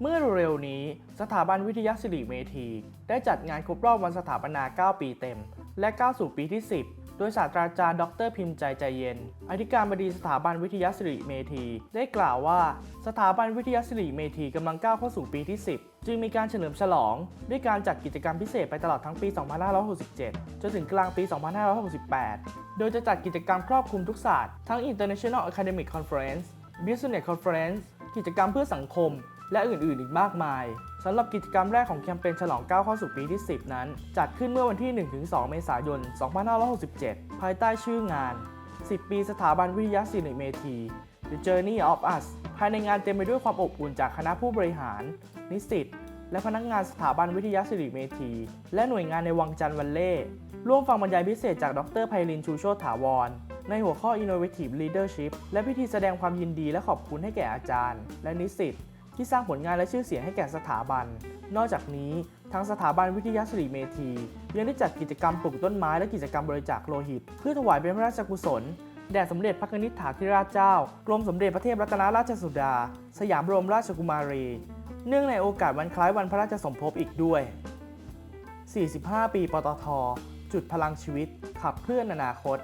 เมื่อเร็วๆนี้สถาบันวิทยาศิริเมธี ได้จัดงานครบรอบวันสถาปนา 9 ปีเต็ม และก้สู่ปีที่ 10 โดยศาสตราจารย์ดรพิมพ์ใจใจเย็น อธิการบดีสถาบันวิทยาสิริเมธี ได้กล่าวว่า สถาบันวิทยาสิริเมธีกำลังก้าวเข้าสู่ปีที่ 10 จึงมีการเฉลิมฉลอง ด้วยการจัดกิจกรรมพิเศษไปตลอดทั้งปี 2567 จนถึงกลางปี 2568 โดยจะจัดกิจกรรมครอบคลุมทุกศาสตร์ ทั้ง International Academic Conference Business Conference กิจกรรมเพื่อสังคม และอื่นๆ อีกมากมาย สำหรับกิจกรรมแรกของแคมเปญฉลองก้าวเข้าสู่ปีที่ 10 นั้น จัดขึ้นเมื่อวันที่ 1-2 เมษายน 2567 ภายใต้ชื่องาน 10 ปีสถาบันวิทยาศิริเมธี The Journey of Us ภายในงานเต็มไปด้วยความอบอุ่นจากคณะผู้บริหาร นิสิต และพนักงานสถาบันวิทยาศิริเมธี และหน่วยงานในวังจันทร์วันเล่ ร่วมฟังบรรยายพิเศษจากดรไพลินชูโชติถาวร ในหัวข้อ Innovative Leadership และพิธีแสดงความยินดีและขอบคุณให้แก่อาจารย์ และนิสิต ที่สร้างผลงานและชื่อเสียงให้แก่สถาบัน นอกจากนี้ทางสถาบันวิทยาศริเมธี ยังได้จัดกิจกรรมปลูกต้นไม้และกิจกรรมบริจาคโลหิต เพื่อถวายเป็นพระราชกุศล แด่สมเด็จพระนิษฐาธิราชเจ้ากรมสมเด็จพระเทพรัตนราชสุดา สยามบรมราชกุมารี เนื่องในโอกาสวันคล้ายวันพระราชสมภพอีกด้วย 45 ปีปตท จุดพลังชีวิต ขับเคลื่อนอนาคต